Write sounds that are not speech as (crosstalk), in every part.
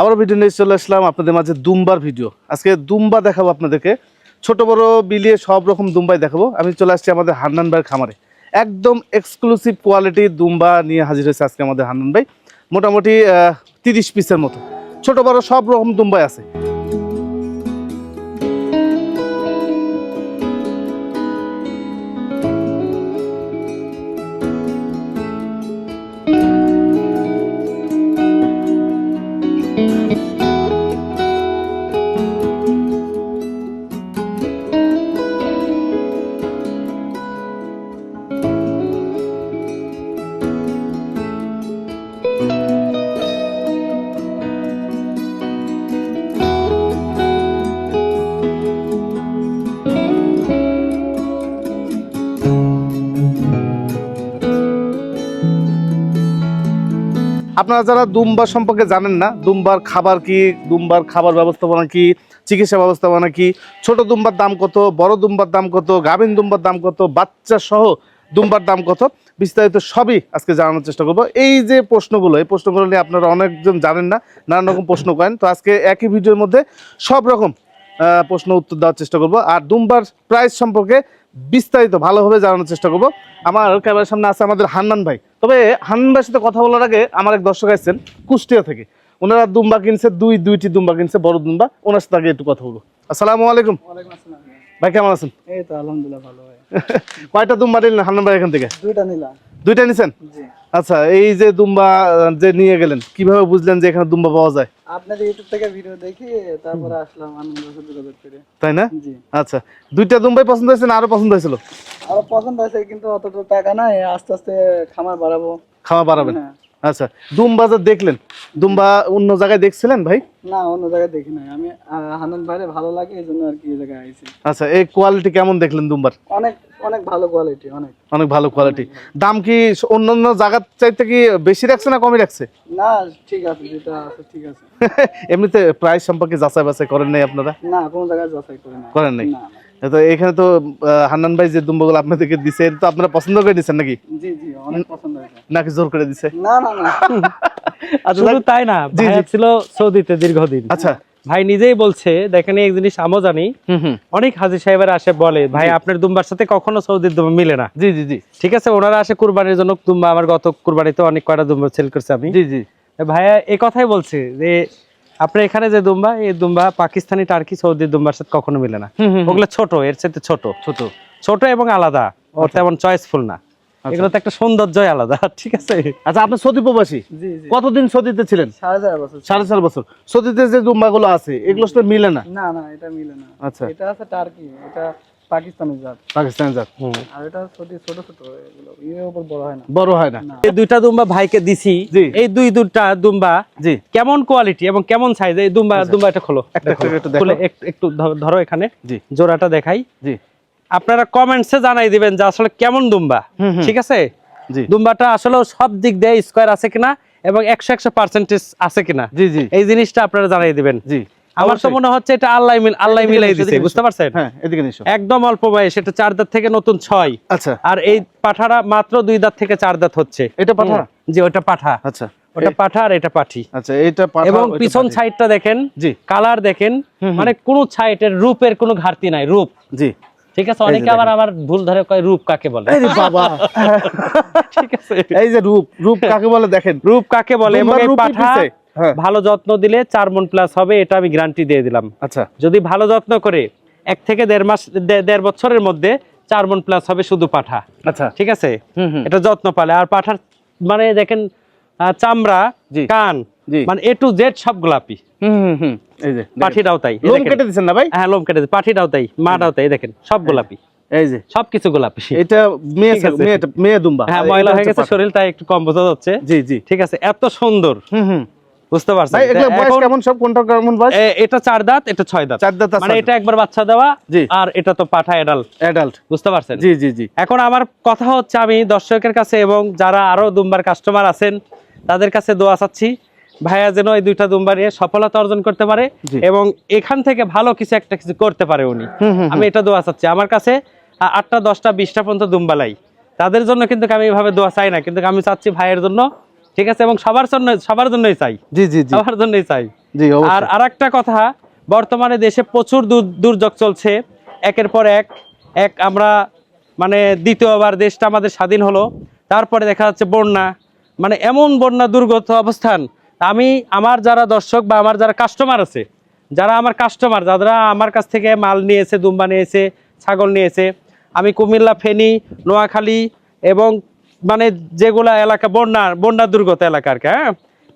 আবার ভিডিও নিয়ে চলে আসলাম আপনাদের মাঝে দুম্বার ভিডিও আজকে দুম্বা দেখাবো আপনাদেরকে। ছোট, বড়, বিলিয়ে সব রকম দুম্বাই দেখাবো। আমি চলে আসছি আমাদের হান্নান ভাইয়ের খামারে। একদম এক্সক্লুসিভ কোয়ালিটি দুম্বা নিয়ে হাজির হয়েছে আজকে আমাদের হান্নান ভাই। মোটামুটি তিরিশ পিসের মতো। ছোট, বড় সব রকম দুম্বাই আছে। আপনারা যারা দুম্বা সম্পর্কে জানেন না, দুম্বার খাবার কি? দুম্বার খাবার ব্যবস্থাপনা কি? চিকিৎসা ব্যবস্থাপনা কি? ছোট দুম্বার দাম কত? বড় দুম্বার দাম কত? গাভিন দুম্বার দাম কত? বাচ্চা সহ দুম্বার দাম কত? বিস্তারিত সবই আজকে জানানোর চেষ্টা করব। এই যে প্রশ্নগুলো, এই প্রশ্নগুলো নিয়ে আপনারা অনেকজন জানেন না, নানান রকম প্রশ্ন করেন। তো আজকে একই ভিডিওর মধ্যে সব রকম প্রশ্ন উত্তর দেওয়ার চেষ্টা করব। আর দুম্বার প্রাইস সম্পর্কে বিস্তারিত ভালোভাবে জানানোর চেষ্টা করব। আমার ক্যামেরার সামনে আছে আমাদের হান্নান ভাই। তবে হান্নান সাথে কথা বলার আগে আমার এক দর্শক আসছেন কুষ্টিয়া থেকে। ওনারা দুম্বা কিনছে দুই দুইটি দুম্বা কিনছে বড় দুম্বা। ওনার সাথে আগে একটু কথা বলব। আসসালামু আলাইকুম। ভাই কেমন আছেন? এই তো আলহামদুলিল্লাহ ভালো। ভাই কয়টা দুম্বা নিলেন হান্নান ভাই এখান থেকে? দুইটা নিলাম। দুইটা নিছেন? আচ্ছা এই যে দুম্বা যে নিয়ে গেলেন কীভাবে বুঝলেন যে এখানে দুম্বা পাওয়া যায়? আপনাদের ইউটিউব থেকে ভিডিও দেখি তারপরে আসলাম আনন্দ সাথে যোগাযোগ করে। তাই না? জি। আচ্ছা দুইটা দুম্বাই পছন্দ হয়েছে না আরও পছন্দ হয়েছিল? আরও পছন্দ হয়েছে কিন্তু অতটা টাকা নাই আস্তে আস্তে খামার বাড়াবো। খামার বাড়াবেন। হ্যাঁ। আচ্ছা দুম্বা যে দেখলেন দুম্বা অন্য জায়গায় দেখছিলেন ভাই? না অন্য জায়গায় দেখি নাই। আমি হানন ভাইরে ভালো লাগে এই জন্য আর কি এই জায়গায় আইছি। আচ্ছা এই কোয়ালিটি কেমন দেখলেন দুম্বার? অনেক অনেক ভালো কোয়ালিটি অনেক। অনেক ভালো কোয়ালিটি দাম কি অন্যান্য জায়গার চাইতে কি বেশি রাখছে না কমই রাখছে? না ঠিক আছে যেটা আছে ঠিক আছে। (laughs) এমনিতে প্রাইস সম্পর্কে যাচাই বাছাই করেন নাই আপনারা? না কোনো জায়গায় যাচাই করেন না করেন নাই। তো এখানে তো হান্নান ভাই যে দুম্বাগুলো আপনাদেরকে দিছে এটা তো আপনারা পছন্দ করে দিচ্ছেন নাকি? জি জি অনেক পছন্দ হয়েছে। নাকি জোর করে দিছে? না না না। আচ্ছা শুধু তাই না ভাই ছিল সৌদিতে দীর্ঘদিন। আচ্ছা। ভাই নিজেই বলছে দেখেন এই জিনিস আমও জানি। হুম হুম। অনেক হাজি সাহেবের আসে বলে ভাই আপনার দুম্বার সাথে কখনো সৌদির দুম্বা মিলে না। জি জি জি। ঠিক আছে ওনারা আসে কুরবানির জন্য দুম্বা আমার গত কুরবানিতে অনেক কয়টা দুম্বা সেল করছে আমি। জি জি। ভাইয়া এই কথাই বলছে যে আপনার এখানে যে দুম্বা এই দুম্বা পাকিস্তানি টার্কি সৌদি দুম্বার সাথে কখনো মিলে না। ওগুলো ছোট এর সাথে ছোট। ছোট। ছোট এবং আলাদা। ও তেমন চয়েসফুল না। এগুলো তো একটা সৌন্দর্যই আলাদা (laughs) ঠিক আছে? আচ্ছা আপনি সৌদি প্রবাসী? জি জি। কতদিন সৌদিতে ছিলেন? সাড়ে চার বছর। সাড়ে চার বছর। সৌদিতে যে দুম্বাগুলো আছে এগুলো সাথে মিলে না? না না এটা মিলে না। আচ্ছা। এটা আছে টার্কি এটা পাকিস্তানের জাত। পাকিস্তান জাত। আর এটা ছোট ছোট ছোট এগুলো এর উপর বড় হয় না। বড় হয় না। না। এই দুইটা দুম্বা ভাইকে দিছি। এই দুই দুইটা দুম্বা জি। কেমন কোয়ালিটি এবং কেমন সাইজ এই দুম্বা দুম্বা এটা খোলো। একটা দেখো, একটা একটু দেখো। খুলে একটু- একটু ধরো এখানে। জি। জোড়াটা দেখাই। জি। আপনারা কমেন্টসে জানাই দিবেন যে আসলে কেমন দুম্বা। ঠিক আছে? জি। দুম্বাটা আসলে সব দিক দিয়ে স্কোয়ার আছে কিনা এবং একশো একশো পার্সেন্টেজ আছে কিনা। জি জি। এই জিনিসটা আপনারা জানাই দিবেন। জি। আমার তো মনে হচ্ছে এটা আল্লাহ মিল আল্লাহ মিলাই দিছে বুঝতে পারছেন? হ্যাঁ এদিকে নিশো একদম অল্প বয়স এটা চার দাঁত থেকে নতুন ছয়। আচ্ছা। আর এই পাঠারা মাত্র দুই দাঁত থেকে চার দাঁত হচ্ছে। এটা পাঠা? জি ওটা পাঠা। আচ্ছা। ওটা পাঠা আর এটা পাঠি। আচ্ছা এইটা পাঠা এবং পিছন সাইডটা দেখেন জি। কালার দেখেন মানে কোন সাইডের রূপের কোনো ঘাটতি নাই রূপ। জি। ঠিক আছে? অনেকে আবার আবার ভুল ধরে কয় রূপ কাকে বলে? এই যে বাবা। (laughs) ঠিক আছে? এই যে রূপ রূপ কাকে বলে দেখেন? রূপ কাকে বলে? এবং এই পাঠা ভালো যত্ন দিলে চার মন প্লাস হবে এটা আমি গ্যারান্টি দিয়ে দিলাম। আচ্ছা। যদি ভালো যত্ন করে এক থেকে দেড় মাস দেড় বছরের মধ্যে চার মন প্লাস হবে শুধু পাঠা। আচ্ছা। ঠিক আছে? এটা যত্ন পালে। আর পাঠার মানে দেখেন চামড়া কান মানে এ টু জেড সব গোলাপি। পাঠিটাও তাই লোম কেটে দিচ্ছেন না ভাই? হ্যাঁ লোম কেটে পাঠিটাও তাই মাটাও তাই দেখেন সব গোলাপি। এই যে। সবকিছু গোলাপি। এটা মেয়ে ঠিক মেয়ে মেয়ে দুম্বা। হ্যাঁ ময়লা হয়ে গেছে শরীর তাই একটু কম বোঝা যাচ্ছে। জি জি। ঠিক আছে এত সুন্দর। হুম হুম। বুঝতে পারছেন? বয়স কেমন? সব কোনটা কেমন বয়স? এটা চার দাঁত এটা ছয় দাঁত। চার দাঁত মানে এটা একবার বাচ্চা দেওয়া আর এটা তো পাঠা এডাল অ্যাডাল্ট বুঝতে পারছেন? জি জি জি। এখন আমার কথা হচ্ছে আমি দর্শকের কাছে এবং যারা আরও দুম্বার কাস্টমার আছেন তাদের কাছে দোয়া চাচ্ছি ভাইয়া যেন এই দুইটা দুম্বা নিয়ে সফলতা অর্জন করতে পারে এবং এখান থেকে ভালো কিছু একটা কিছু করতে পারে উনি। আমি এটা দোয়া চাচ্ছি। আমার কাছে আটটা দশটা বিশটা পর্যন্ত দুম্বালাই তাদের জন্য কিন্তু আমি এইভাবে দোয়া চাই না কিন্তু আমি চাচ্ছি ভাইয়ের জন্য ঠিক আছে এবং সবার জন্য সবার জন্যই চাই। জি জি সবার জন্যই চাই। জি আর আরেকটা কথা বর্তমানে দেশে প্রচুর দুর্যোগ চলছে। একের পর এক এক আমরা মানে দ্বিতীয়বার দেশটা আমাদের স্বাধীন হলো। তারপরে দেখা যাচ্ছে বন্যা মানে এমন বন্যা দুর্গত অবস্থান। আমি আমার যারা দর্শক বা আমার যারা কাস্টমার আছে যারা আমার কাস্টমার যারা আমার কাছ থেকে মাল নিয়েছে দুম্বা নিয়েছে ছাগল নিয়েছে আমি কুমিল্লা ফেনী নোয়াখালী এবং মানে যেগুলা এলাকা বন্যা বন্যা দুর্গত এলাকার হ্যাঁ?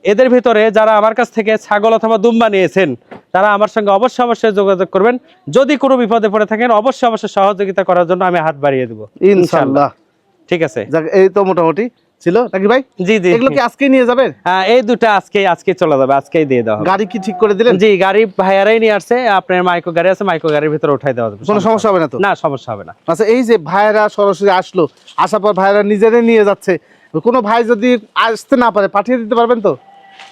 এদের ভিতরে যারা আমার কাছ থেকে ছাগল অথবা দুম্বা নিয়েছেন তারা আমার সঙ্গে অবশ্যই অবশ্যই যোগাযোগ করবেন। যদি কোনো বিপদে পড়ে থাকেন অবশ্যই অবশ্যই সহযোগিতা করার জন্য আমি হাত বাড়িয়ে দেবো ইনশাল্লাহ ঠিক আছে? এই তো মোটামুটি। ছিল? নাকি ভাই? জি জি। এগুলো কি আজকেই নিয়ে যাবেন? হ্যাঁ, এই দুটো আজকে আজকে চলে যাবে আজকেই দিয়ে দেওয়া গাড়ি কি ঠিক করে দিলেন? জি গাড়ি ভাইয়ারাই নিয়ে আসছে আপনার মাইক্রো গাড়ি আছে মাইক্রো গাড়ির ভিতরে উঠাই দেওয়া যাবে। কোনো সমস্যা হবে না তো? না সমস্যা হবে না। আচ্ছা এই যে ভাইয়েরা সরাসরি আসলো আসার পর ভাইয়েরা নিজেরাই নিয়ে যাচ্ছে। কোনো ভাই যদি আসতে না পারে পাঠিয়ে দিতে পারবেন তো?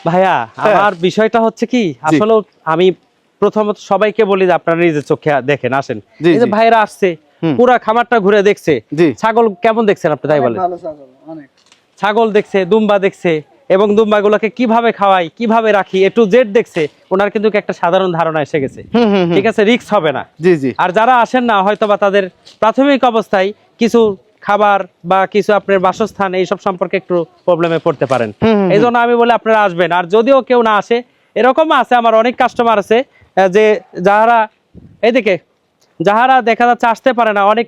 ভাইয়া আমার বিষয়টা হচ্ছে কি আসলে আমি প্রথমত সবাইকে বলি যে আপনারা নিজের চোখে দেখেন আসেন। এই যে। ভাইরা আসছে। পুরা খামারটা ঘুরে দেখছে। ছাগল কেমন দেখছেন আপনি তাই বলেন? ভালো ছাগল দেখছে দুম্বা দেখছে এবং দুম্বাগুলোকে কীভাবে খাওয়াই কীভাবে রাখি এ টু জেড দেখছে ওনার কিন্তু একটা সাধারণ ধারণা এসে গেছে। ঠিক আছে রিক্স হবে না। জি জি। আর যারা আসেন না হয়তো বা তাদের প্রাথমিক অবস্থায় কিছু খাবার বা কিছু আপনার বাসস্থান এইসব সম্পর্কে একটু প্রবলেমে পড়তে পারেন। এই জন্য আমি বলে আপনারা আসবেন। আর যদিও কেউ না আসে এরকম আছে আমার অনেক কাস্টমার আছে যে যারা এইদিকে যাহারা দেখা যাচ্ছে আসতে পারে না অনেক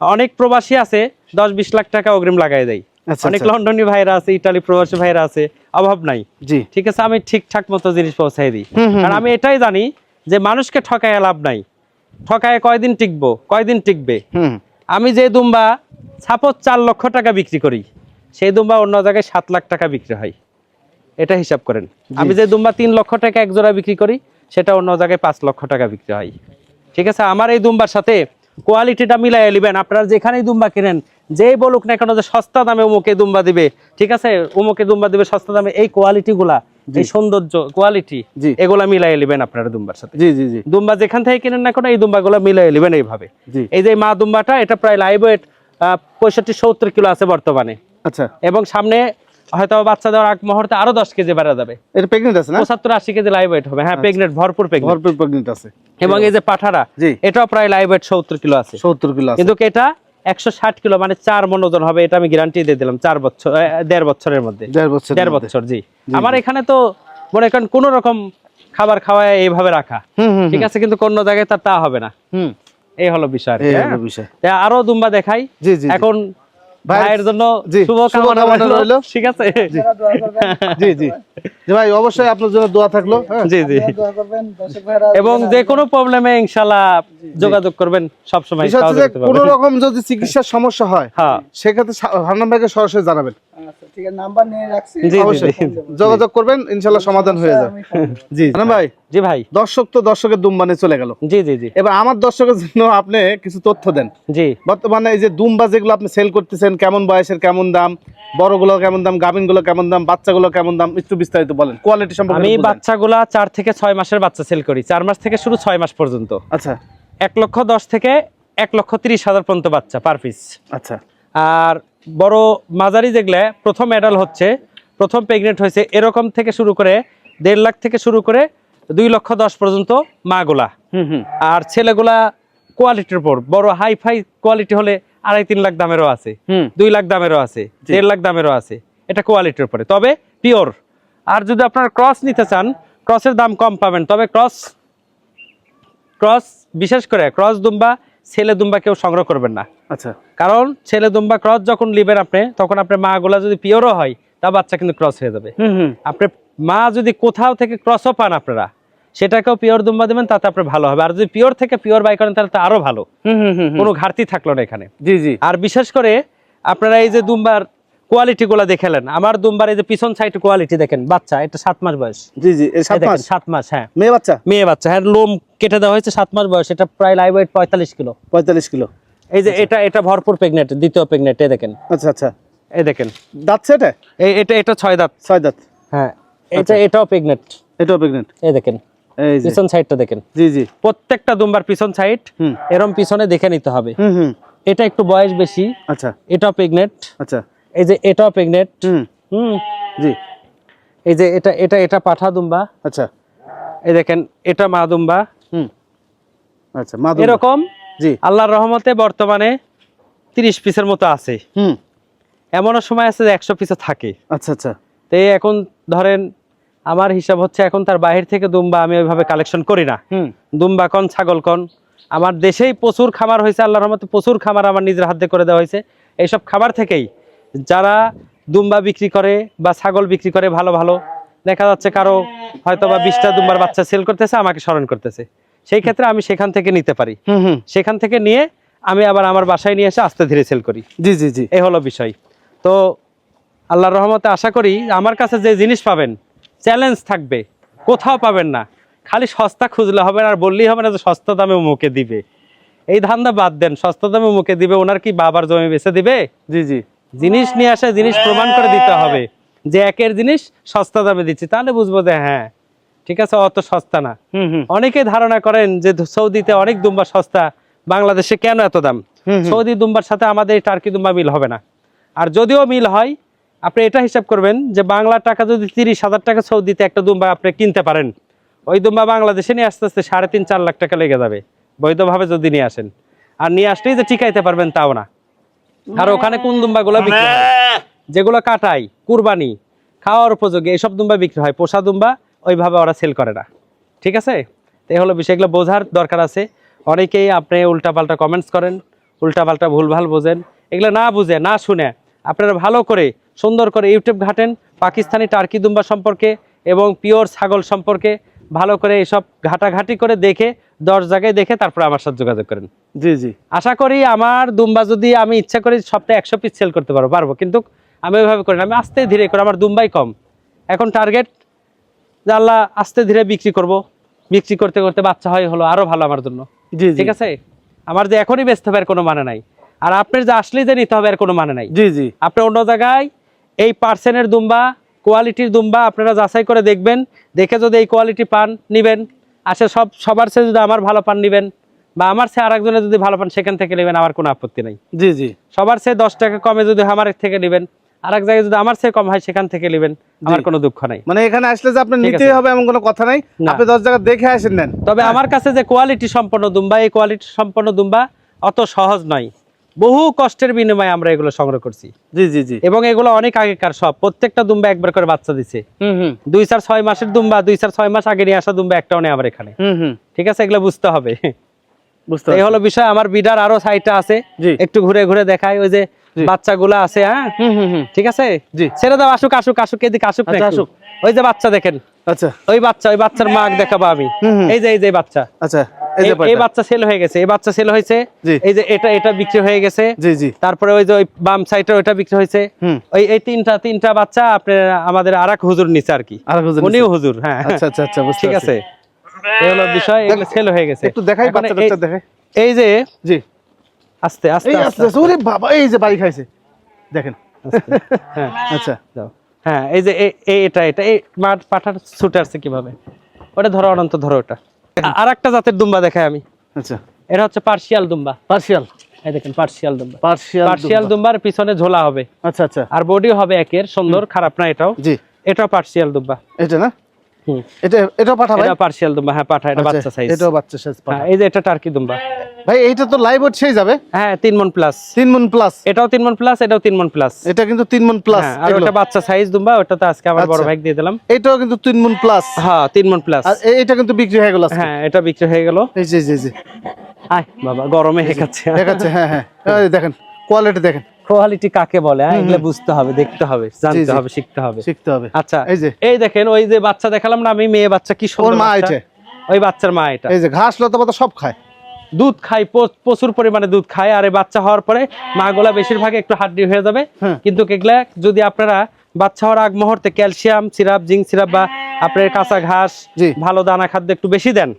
অনেক প্রবাসী আছে দশ বিশ লাখ টাকা অগ্রিম লাগাই দেয়। অনেক আচ্ছা। লন্ডনী ভাইরা আছে ইটালি প্রবাসী ভাইরা আছে অভাব নাই। জি। ঠিক আছে আমি ঠিকঠাক মতো জিনিস পৌঁছাই দিই। কারণ আমি এটাই জানি যে মানুষকে ঠকায় লাভ নাই। ঠকায় কয়দিন টিকবো কয়দিন টিকবে? আমি যে দুম্বা সাপোজ চার লক্ষ টাকা বিক্রি করি সেই দুম্বা অন্য জায়গায় সাত লাখ টাকা বিক্রি হয়। এটা হিসাব করেন। আমি যে দুম্বা তিন লক্ষ টাকা এক জোড়া বিক্রি করি সেটা অন্য জায়গায় পাঁচ লক্ষ টাকা বিক্রি হয়। ঠিক আছে আমার এই দুম্বার সাথে কোয়ালিটিটা মিলাই নেবেন। আপনারা যেখানেই দুম্বা কিনেন যেই বলুক না কেন যে সস্তা দামে উমুকে দুম্বা দিবে ঠিক আছে? উমুকে দুম্বা দিবে সস্তা দামে এই কোয়ালিটি গুলা এই সৌন্দর্য কোয়ালিটি এগুলা মিলাই নেবেন আপনারা দুম্বার সাথে। জি জি জি। দুম্বা যেখান থেকে কিনেন না কেন এই দুম্বাগুলো মিলাই নেবেন এইভাবে। এই যে মা দুম্বাটা এটা প্রায় লাইভ ওয়েট পঁয়ষট্টি সত্তর কিলো আছে বর্তমানে। আচ্ছা। এবং সামনে হয়তো বাচ্চা দেওয়ার আগ মুহূর্তে আরও দশ কেজি বাড়া যাবে। এটা প্রেগনেন্ট আছে না? পঁচাত্তর আশি কেজি লাইভ ওয়েট হবে। হ্যাঁ প্রেগনেন্ট ভরপুর প্রেগনেন্ট ভরপুর প্রেগনেন্ট আছে। এবং এই যে পাঠারা। এটাও প্রায় লাইভ ওয়েট সত্তর কিলো আছে। সত্তর কিলো কিন্তু এটা একশো ষাট কিলো মানে চার মন ওজন হবে এটা আমি গ্যারান্টি দিয়ে দিলাম চার বছর দেড় বছরের মধ্যে। দেড় বছর জি। আমার এখানে তো মনে করেন কোন রকম খাবার খাওয়ায় এইভাবে রাখা। ঠিক আছে কিন্তু কোন জায়গায় তার তা হবে না। এই হলো বিষয়। আর হ্যাঁ? হলো বিষয়। তা আরও দুম্বা দেখাই। এখন ভাইয়ের জন্য জি, শুভ শুভ কামনা কামনা রইল। রইল। ঠিক আছে? যারা দোয়া করবেন। জি ভাই অবশ্যই আপনার জন্য দোয়া থাকল হ্যাঁ। জি জি। যারা দোয়া করবেন। দর্শক ভাইরা এবং যে কোনো প্রবলেমে ইনশাআল্লাহ যোগাযোগ করবেন সব সময় বিষয় হচ্ছে যে কোনো রকম যদি চিকিৎসার সমস্যা হয় হ্যাঁ। সেক্ষেত্রে সা- হান্নান ভাইকে সরাসরি জানাবেন। আচ্ছা ঠিক আছে নাম্বার নিয়ে রাখছি। জি, জি, অবশ্যই যোগাযোগ করবেন ইনশাল্লাহ সমাধান হয়ে যাবে। আমি ফোন দেব। জি ভাই। জি ভাই। দর্শক তো দর্শকের দুম্বানে চলে গেল। জি জি জি। এবার আমার দর্শকের জন্য আপনি কিছু তথ্য দেন। জি। বর্তমানে এই যে দুম্বা যেগুলো আপনি সেল করতেছেন কেমন বয়সের কেমন দাম বড়গুলো কেমন দাম গাভিনগুলো কেমন দাম বাচ্চাগুলো কেমন দাম একটু বিস্তারিত বলেন কোয়ালিটি সম্পর্কে আমি। বাচ্চাগুলা চার থেকে ছয় মাসের বাচ্চা সেল করি। চার মাস থেকে শুরু ছয় মাস পর্যন্ত। আচ্ছা। এক লক্ষ দশ থেকে এক লক্ষ তিরিশ হাজার পর্যন্ত বাচ্চা পার পিস আচ্ছা। আর বড় মাঝারি যেগুলো প্রথম অ্যাডাল হচ্ছে প্রথম প্রেগনেন্ট হয়েছে এরকম থেকে শুরু করে দেড় লাখ থেকে শুরু করে দুই লক্ষ দশ পর্যন্ত মাগুলা। আর ছেলেগুলা কোয়ালিটির উপর বড় হাই ফাই কোয়ালিটি হলে আড়াই তিন লাখ দামেরও আছে হুম। দুই লাখ দামেরও আছে দেড় লাখ দামেরও আছে এটা কোয়ালিটির উপরে। তবে পিওর আর যদি আপনার ক্রস নিতে চান ক্রসের দাম কম পাবেন তবে ক্রস ক্রস বিশেষ করে ক্রস দুম্বা ছেলে দুম্বা কেউ সংগ্রহ করবেন না। আচ্ছা। কারণ ছেলে দুম্বা ক্রস যখন নিবেন আপনি তখন আপনার মাগুলা যদি পিওরও হয় তা বাচ্চা কিন্তু ক্রস হয়ে যাবে। আপনি মা যদি কোথাও থেকে ক্রসও পান আপনারা সেটাকেও পিওর দুম্বা দেবেন তাতে আপনার ভালো হবে। আর যদি পিওর থেকে পিওর বাই করেন তাহলে তো আরও ভালো। কোনো ঘাটতি থাকল না এখানে। জি জি। আর বিশেষ করে আপনারা এই যে দুম্বার কোয়ালিটি গুলা দেখালেন আমার দুম্বার এই যে পিছন সাইড কোয়ালিটি দেখেন বাচ্চা এটা সাত মাস বয়স। জি জি সাত মাস? হ্যাঁ। মেয়ে বাচ্চা? মেয়ে বাচ্চা হ্যাঁ লোম কেটে দেওয়া হয়েছে সাত মাস বয়স এটা প্রায় লাইভ ওয়েট পঁয়তাল্লিশ কিলো। পঁয়তাল্লিশ কিলো। এই যে এটা এটা ভরপুর প্রেগনেন্ট দ্বিতীয় প্রেগনেন্ট এই দেখেন। আচ্ছা আচ্ছা। এই দেখেন। দাঁত এটা এই এটা এটা ছয় দাঁত। ছয় দাঁত। হ্যাঁ এটা এটাও প্রেগনেন্ট এটাও প্রেগনেন্ট এই দেখেন। এই যে। পিছন সাইডটা দেখেন। জি জি। প্রত্যেকটা দুম্বার পিছন সাইড এরম পিছনে দেখে নিতে হবে। হুম হুম। এটা একটু বয়স বেশি। আচ্ছা। এটাও প্রেগনেন্ট আচ্ছা। এই যে এটাও প্রেগনেন্ট হুম। হুম। জি। এই যে এটা এটা এটা পাঠা দুম্বা। আচ্ছা। এই দেখেন এটা মা দুম্বা। হুম। আচ্ছা মা। এরকম। জি। আল্লাহর রহমতে বর্তমানে তিরিশ পিসের মতো আছে। হুম। এমনও সময় আছে যে একশো পিসও থাকে। আচ্ছা আচ্ছা। তো এখন ধরেন আমার হিসাব হচ্ছে এখন তার বাহির থেকে দুম্বা আমি ওইভাবে কালেকশন করি না। দুম্বা কন ছাগল কন আমার দেশেই প্রচুর খামার হয়েছে আল্লাহর রহমতে প্রচুর খামার আমার নিজের হাতে করে দেওয়া হয়েছে। এইসব খাবার থেকেই যারা দুম্বা বিক্রি করে বা ছাগল বিক্রি করে ভালো ভালো দেখা যাচ্ছে কারও হয়তো বা বিশটা দুম্বার বাচ্চা সেল করতেছে আমাকে স্মরণ করতেছে। সেই ক্ষেত্রে আমি সেখান থেকে নিতে পারি। সেখান থেকে নিয়ে আমি আবার আমার বাসায় নিয়ে এসে আস্তে ধীরে সেল করি। জি জি জি। এই হলো বিষয়। তো আল্লাহর রহমতে আশা করি আমার কাছে যে জিনিস পাবেন চ্যালেঞ্জ থাকবে কোথাও পাবেন না। খালি সস্তা খুঁজলে হবে না আর বললেই হবে না যে সস্তা দামে মুখে দিবে। এই ধান্দা বাদ দেন সস্তা দামে মুখে দিবে ওনার কি বাবার জমি বেছে দিবে? জি জি। জিনিস নিয়ে আসে জিনিস প্রমাণ করে দিতে হবে। যে একের জিনিস সস্তা দামে দিচ্ছি তাহলে বুঝব যে হ্যাঁ ঠিক আছে? অত সস্তা না। অনেকে ধারণা করেন যে সৌদিতে অনেক দুম্বা সস্তা বাংলাদেশে কেন এত দাম। সৌদি দুম্বার সাথে আমাদের এই টার্কি দুম্বা মিল হবে না। আর যদিও মিল হয় আপনি এটা হিসাব করবেন যে বাংলা টাকা যদি তিরিশ হাজার টাকা সৌদিতে একটা দুম্বা আপনি কিনতে পারেন ওই দুম্বা বাংলাদেশে নিয়ে আস্তে আস্তে সাড়ে তিন চার লাখ টাকা লেগে যাবে বৈধভাবে যদি নিয়ে আসেন। আর নিয়ে আসলেই যে টিকাইতে পারবেন তাও না। আর ওখানে কোন দুম্বাগুলো বিক্রি হয়? যেগুলো কাটাই কুরবানি খাওয়ার উপযোগী এইসব দুম্বা বিক্রি হয়। পোষা দুম্বা ওইভাবে ওরা সেল করে না। ঠিক আছে? তো এই হলো বিষয়গুলো বোঝার দরকার আছে। অনেকেই আপনি উল্টাপাল্টা কমেন্টস করেন উল্টাপাল্টা ভুলভাল বোঝেন। এগুলো না বুঝে না শুনে আপনারা ভালো করে সুন্দর করে ইউটিউব ঘাটেন পাকিস্তানি টার্কি দুম্বা সম্পর্কে এবং পিওর ছাগল সম্পর্কে। ভালো করে এইসব ঘাটাঘাটি করে দেখে দশ জায়গায় দেখে তারপরে আমার সাথে যোগাযোগ করেন। জি জি। আশা করি আমার দুম্বা যদি আমি ইচ্ছা করি সপ্তাহে একশো পিস সেল করতে পারব পারব। কিন্তু আমি ওইভাবে করি না আমি আস্তে ধীরে করে আমার দুম্বাই কম। এখন টার্গেট যে আল্লাহ আস্তে ধীরে বিক্রি করব। বিক্রি করতে করতে বাচ্চা হয় হলো আরও ভালো আমার জন্য। জি ঠিক আছে? আমার যে এখনই বেচতে হবে এর কোনো মানে নাই। আর আপনার যে আসলেই যে নিতে হবে আর কোনো মানে নাই। জি জি। আপনি অন্য জায়গায় এই পার্সেন্টের দুম্বা কোয়ালিটির দুম্বা আপনারা যাচাই করে দেখবেন। দেখে যদি এই কোয়ালিটি পান নিবেন। আসে সব সবার চেয়ে যদি আমার ভালো পান নিবেন। বা আমার চেয়ে আরেকজনের যদি ভালো পান সেখান থেকে নেবেন আমার কোনো আপত্তি নাই। জি জি। সবার সে দশ টাকা কমে যদি আমার থেকে নেবেন আর এক জায়গায় যদি আমার চেয়ে কম হয় সেখান থেকে নেবেন। আমার কোনো দুঃখ নাই। মানে এখানে আসলে যে আপনি ঠিক নিতেই হবে এমন কোনো কথা নাই। আপনি দশ জায়গা দেখে আসেন নেন। তবে আমার কাছে যে কোয়ালিটি সম্পন্ন দুম্বা এই কোয়ালিটি সম্পন্ন দুম্বা অত সহজ নয়। বহু কষ্টের বিনিময়ে আমরা এগুলো সংগ্রহ করছি। জি জি জি। এবং এগুলো অনেক আগেকার সব। প্রত্যেকটা দুম্বা একবার করে বাচ্চা দিছে। দুই চার ছয় মাসের দুম্বা দুই চার ছয় মাস আগে নিয়ে আসা দুম্বা একটাও নেই আমার এখানে। ঠিক আছে? এগুলো বুঝতে হবে। বুঝতে এই হলো বিষয়। আমার বিডার আরও সাইডটা আছে। একটু ঘুরে ঘুরে দেখায় ওই যে। বাচ্চাগুলো আছে হ্যাঁ? ঠিক আছে? জি। ছেড়ে দাও আসুক আসুক আসুক এদিকে আসুক আচ্ছা। আসুক। ওই যে বাচ্চা দেখেন। আচ্ছা। ওই বাচ্চা ওই বাচ্চার মাগ দেখাবো আমি। এই যে এই যে বাচ্চা। আচ্ছা এই। বাচ্চা সেল হয়ে গেছে এই বাচ্চা সেল হয়েছে। এই যে এটা এটা বিক্রি হয়ে গেছে। জি জি। তারপরে ওই যে ওই বাম সাইডে ওইটা বিক্রি হয়েছে। ওই এই তিনটা তিনটা বাচ্চা আপনার আমাদের আরেক হুজুর নিচে আর কি। উনিও হুজুর হ্যাঁ। আচ্ছা আচ্ছা আচ্ছা ঠিক আছে। এই হলো বিষয় এগুলো সেল হয়ে গেছে। একটু দেখাই বাচ্চা এই- দেখাই। এই যে জি। আস্তে আস্তে আস্তে, আস্তে ওরে বাবা এই যে বাড়ি খাইছে। দেখেন। হ্যাঁ আচ্ছা। দাও। হ্যাঁ এই যে এ- এ- এটা এটা এই মাঠ পাঠার ছুটে আসছে কীভাবে? ওটা ধরো অনন্ত ধরো ওটা। আর একটা জাতের দুম্বা দেখাই আমি। আচ্ছা। এটা হচ্ছে পার্সিয়াল দুম্বা। পার্সিয়াল এই দেখেন পার্সিয়াল দুম্বা। পার্সিয়াল পার্সিয়াল দুম্বার পিছনে ঝোলা হবে। আচ্ছা আচ্ছা। আর বডি হবে একের সুন্দর খারাপ না এটাও। জি। এটাও পার্সিয়াল দুম্বা। এটা না? এটা এটাও পাঠা ভাই? এটা পার্সিয়াল দুম্বা হ্যাঁ পাঠা এটা আচ্ছা, বাচ্চা সাইজ এটাও বাচ্চা সাইজ পাঠা। হ্যাঁ এই যে এটা টার্কি দুম্বা। ভাই এইটা তো লাইভ ওয়েট সেই যাবে? হ্যাঁ মন প্লাস মন প্লাস এটাও মন প্লাস এটাও মন প্লাস এটা কিন্তু মন প্লাস হ্যাঁ, আর ওটা বাচ্চা সাইজ দুম্বা ওটা তো আজকে আমার বড় আচ্ছা। ভাই দিয়ে দিলাম। এটাও কিন্তু মন প্লাস হ্যাঁ মন প্লাস আর এটা কিন্তু বিক্রি হয়ে গেল হ্যাঁ এটা বিক্রি হয়ে গেল। এই যে জি জি আয় বাবা গরমে হেকাচ্ছে হ্যাঁ হ্যাঁ। দেখেন কোয়ালিটি দেখেন। কোয়ালিটি কাকে বলে হ্যাঁ? এগুলো বুঝতে হবে দেখতে হবে জানতে হবে শিখতে হবে। শিখতে হবে। আচ্ছা এই যে। এই দেখেন ওই যে বাচ্চা দেখালাম না আমি মেয়ে বাচ্চা কি সুন্দর মা। এটা। ওই বাচ্চার মা এটা। এই যে ঘাস লতা পাতা সব খায়। দুধ খায় প্রচুর পরিমাণে দুধ খায় আর এই বাচ্চা হওয়ার পরে মাগুলা বেশিরভাগ একটু হাড্ডি হয়ে যাবে। হ্যাঁ। কিন্তু এগুলা যদি আপনারা বাচ্চা হওয়ার আগ মুহূর্তে ক্যালসিয়াম সিরাপ জিঙ্ক সিরাপ বা আপনার কাঁচা ঘাস। ভালো দানা খাদ্য একটু বেশি দেন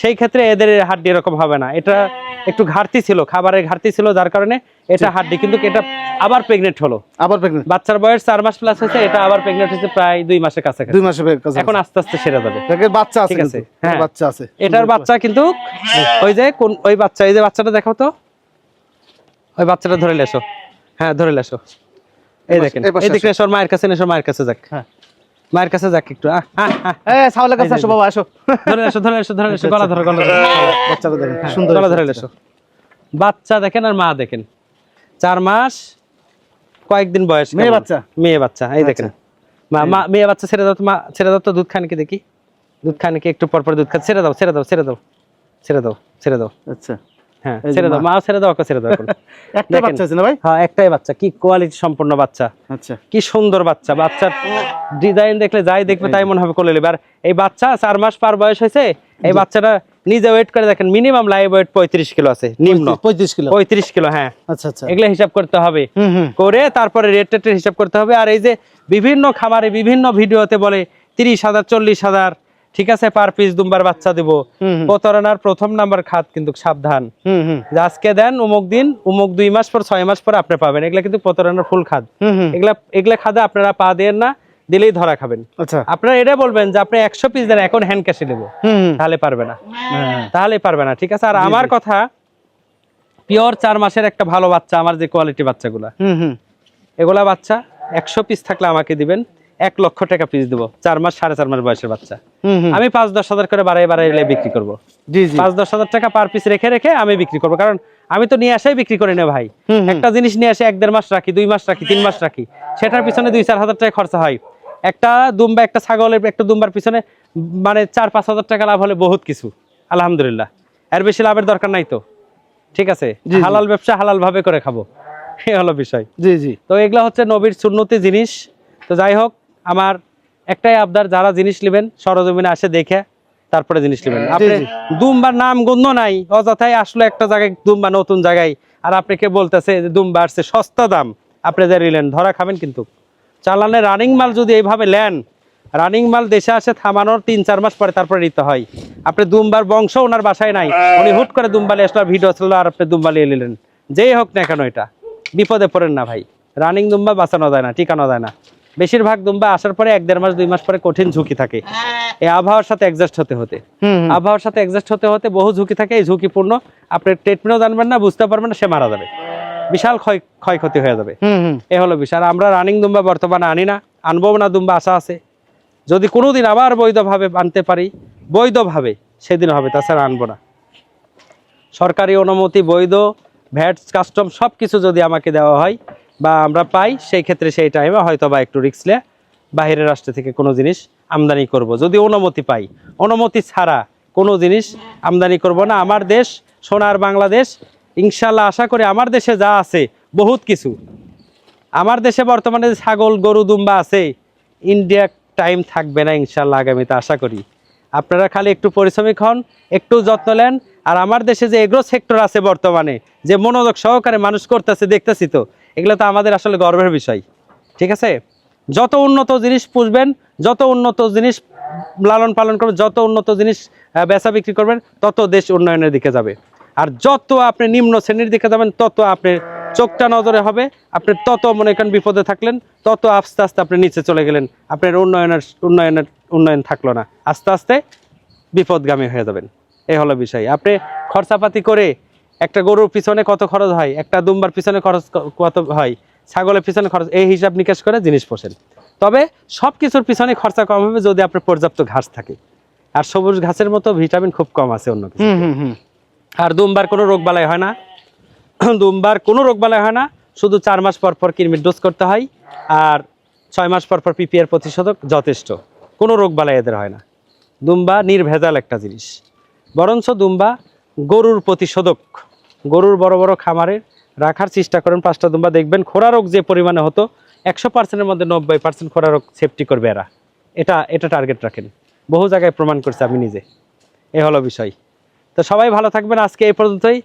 সেই ক্ষেত্রে এদের হাড্ডি এরকম হবে না। এটা একটু ঘাটতি ছিল খাবারের ঘাটতি ছিল যার কারণে এটা হাড্ডি কিন্তু এটা আবার প্রেগনেন্ট হলো। আবার প্রেগনেন্ট বাচ্চার বয়স চার মাস প্লাস হয়েছে এটা আবার প্রেগনেন্ট হয়েছে প্রায় দুই মাসের কাছাকাছি। দুই মাসের কাছে এখন আস্তে আস্তে সেরে যাবে। বাচ্চা আছে ঠিক আছে, কিন্তু, হ্যাঁ। বাচ্চা আছে। এটার বাচ্চা কিন্তু ওই যে কোন ওই বাচ্চা এই যে বাচ্চাটা দেখাও তো। ওই বাচ্চাটা ধরে লেসো। হ্যাঁ ধরে লেসো। এই দেখেন এই দেখেন এসো ওর মায়ের কাছে এসো মায়ের কাছে যাক। হ্যাঁ। মায়ের কাছে যাক একটু কাছে আসো বাবা আসো। ধরে এসো ধরে এসো ধরে এসো গলা ধরো গলা ধরো। বাচ্চাটা দেখেন সুন্দর গলা ধরে। এসো। বাচ্চা দেখেন আর মা দেখেন। চার মাস কয়েকদিন বয়স মেয়ে বাচ্চা? মেয়ে বাচ্চা এই দেখেন। মা মা মেয়ে বাচ্চা ছেড়ে দাও তো মা ছেড়ে দাও তো দুধ খান কি দেখি। দুধ খান কি একটু পর পর দুধ খান। ছেড়ে দাও ছেড়ে দাও ছেড়ে দাও ছেড়ে দাও ছেড়ে দাও। আচ্ছা। হ্যাঁ ছেড়ে দাও মা। মা ছেড়ে দাও ওকে ছেড়ে দাও (laughs) একটা বাচ্চা আছে না ভাই? হ্যাঁ একটাই বাচ্চা কি কোয়ালিটি সম্পন্ন বাচ্চা। আচ্ছা। কি সুন্দর বাচ্চা বাচ্চার ডিজাইন দেখলে যাই দেখবে তাই মনে হবে কোলে আর এই বাচ্চা চার মাস পার বয়স হয়েছে এই বাচ্চাটা নিজে ওয়েট করে দেখেন মিনিমাম লাইভ ওয়েট পঁয়ত্রিশ কিলো আছে নিম্ন। পঁয়ত্রিশ কিলো। পঁয়ত্রিশ কিলো হ্যাঁ। আচ্ছা আচ্ছা। এগুলো হিসাব করতে হবে। করে তারপরে রেট টেটের হিসাব করতে হবে। আর এই যে বিভিন্ন খামারে বিভিন্ন ভিডিওতে বলে তিরিশ হাজার চল্লিশ হাজার ঠিক আছে পার পিস দুম্বার বাচ্চা দেবো। প্রতারণার প্রথম নাম্বার খাত কিন্তু সাবধান। আজকে দেন উমুক দিন উমুক দুই মাস পর ছয় মাস পর আপনি পাবেন। এগুলা কিন্তু প্রতারণার ফুল খাদ এগুলা এগুলা খাদে আপনারা পা দেন না দিলেই ধরা খাবেন। আচ্ছা। আপনারা এটা বলবেন যে আপনি একশো পিস দেন এখন হ্যান্ড ক্যাশে নেব তাহলে পারবে না। হ্যাঁ। তাহলে পারবে না ঠিক আছে? আর আমার কথা পিওর চার মাসের একটা ভালো বাচ্চা আমার যে কোয়ালিটি বাচ্চাগুলা। এগুলা বাচ্চা একশো পিস থাকলে আমাকে দিবেন এক লক্ষ টাকা পিস দেবো। চার মাস সাড়ে চার মাস বয়সের বাচ্চা। আমি পাঁচ দশ হাজার করে বাড়াই বাড়াই বিক্রি করব। জি জি। পাঁচ দশ হাজার টাকা পার পিস রেখে রেখে আমি বিক্রি করব। কারণ আমি তো নিয়ে আসাই বিক্রি করি না ভাই। একটা জিনিস নিয়ে আসে এক দেড় মাস রাখি দুই মাস রাখি তিন মাস রাখি সেটার পিছনে দুই চার হাজার টাকা খরচা হয়। একটা দুম্বা একটা ছাগলের একটা দুম্বার পিছনে মানে চার পাঁচ হাজার টাকা লাভ হলে বহুত কিছু। আলহামদুলিল্লাহ। এর বেশি লাভের দরকার নাই তো। ঠিক আছে। হালাল ব্যবসা হালাল ভাবে করে খাব। এই হলো বিষয়। জি জি। তো এগুলা হচ্ছে নবীর সুন্নতি জিনিস। তো যাই হোক আমার একটাই আবদার যারা জিনিস নেবেন সরজমিনে আসে দেখে তারপরে জিনিস নেবেন। আপনি জি। দুম্বার নাম গন্ধ নাই অযথাই আসলো একটা জায়গায় দুম্বা নতুন জায়গায় আর আপনাকে বলতেছে যে দুম্বা আসছে সস্তা দাম। আপনি যা নিলেন ধরা খাবেন কিন্তু। চালানে রানিং মাল যদি এইভাবে নেন রানিং মাল দেশে আসে থামানোর তিন চার মাস পরে তারপরে নিতে হয়। আপনি দুম্বার বংশ ওনার বাসায় নাই উনি হুট করে দুম্বালি আসলো ভিডিও ছিল আর আপনি দুম্বালি নিলেন। যেই হোক না কেন এটা বিপদে পড়েন না ভাই। রানিং দুম্বা বাঁচানো যায় না টিকানো যায় না। বেশিরভাগ দুম্বা আসার পরে এক দেড় মাস দুই মাস পরে কঠিন ঝুঁকি থাকে। এই আবহাওয়ার সাথে অ্যাডজাস্ট হতে হতে। আবহাওয়ার সাথে অ্যাডজাস্ট হতে হতে বহু ঝুঁকি থাকে এই ঝুঁকিপূর্ণ। আপনি ট্রিটমেন্টও জানবেন না বুঝতে পারবেন না সে মারা যাবে। বিশাল ক্ষয় ক্ষয়ক্ষতি হয়ে যাবে। হুম হুম। এ হলো আর আমরা রানিং দুম্বা বর্তমানে আনি না আনব না দুম্বা আশা আছে। যদি কোনোদিন আবার বৈধভাবে আনতে পারি বৈধভাবে সেদিন হবে তাছাড়া আনব না। সরকারি অনুমতি বৈধ ভ্যাট কাস্টম সব কিছু যদি আমাকে দেওয়া হয় বা আমরা পাই, সেই ক্ষেত্রে সেই টাইমে হয়তো বা একটু রিক্সলে বাইরের রাষ্ট্র থেকে কোনো জিনিস আমদানি করব। যদি অনুমতি পাই। অনুমতি ছাড়া কোনো জিনিস আমদানি করব না। আমার দেশ, সোনার বাংলাদেশ ইনশাল্লাহ আশা করি আমার দেশে যা আছে, বহুত কিছু। আমার দেশে বর্তমানে ছাগল, গরু, দুম্বা আছে ইন্ডিয়া টাইম থাকবে না ইনশাল্লাহ আগামীতে আশা করি। আপনারা খালি একটু পরিশ্রমিক হন, একটু যত্ন নেন। আর আমার দেশে যে এগ্রো সেক্টর আছে বর্তমানে, যে মনোযোগ সহকারে মানুষ করতেছে, দেখতেছি তো এগুলো তো আমাদের আসলে গর্বের বিষয়, ঠিক আছে? যত উন্নত জিনিস পুষবেন, যত উন্নত জিনিস লালন পালন করবেন, যত উন্নত জিনিস বেচা বিক্রি করবেন, তত দেশ উন্নয়নের দিকে যাবে। আর যত আপনি নিম্ন শ্রেণির দিকে যাবেন, তত আপনি চোখটা নজরে হবে, আপনি তত মনে করেন বিপদে থাকলেন, তত আস্তে আস্তে আপনি নিচে চলে গেলেন, আপনার উন্নয়নের উন্নয়নের, উন্নয়ন থাকল না। আস্তে আস্তে বিপদগামী হয়ে যাবেন। এই হলো বিষয়। আপনি খরচাপাতি করে একটা গরুর পিছনে কত খরচ হয়? একটা দুম্বার পিছনে খরচ কত হয়? ছাগলের পিছনে খরচ এই হিসাব নিকাশ করে জিনিস পোষেন। তবে সব কিছুর পিছনে খরচা কম হবে যদি আপনার পর্যাপ্ত ঘাস থাকে। আর সবুজ ঘাসের মতো ভিটামিন খুব কম আছে অন্য কিছু। আর দুমবার কোনো রোগ বালাই হয় না। (clears throat) দুমবার কোনো রোগ বালাই হয় না। শুধু চার মাস পর পর কিরমির ডোজ করতে হয়। আর ছয় মাস পর পর পিপিআর প্রতিষেধক যথেষ্ট। কোনো রোগ বালাই এদের হয় না। দুম্বা নির্ভেজাল একটা জিনিস। বরঞ্চ দুম্বা গরুর প্রতিষেধক গরুর বড় বড় খামারে রাখার চেষ্টা করেন পাঁচটা দুম্বা। দেখবেন খোরা রোগ যে পরিমাণে হতো, একশো পার্সেন্টের মধ্যে নব্বই পার্সেন্ট খোরা রোগ সেফটি করবে এরা। এটা এটা টার্গেট রাখেন। বহু জায়গায় প্রমাণ করছে আমি নিজে। এ হলো বিষয়। তো সবাই ভালো থাকবেন। আজকে এই পর্যন্তই।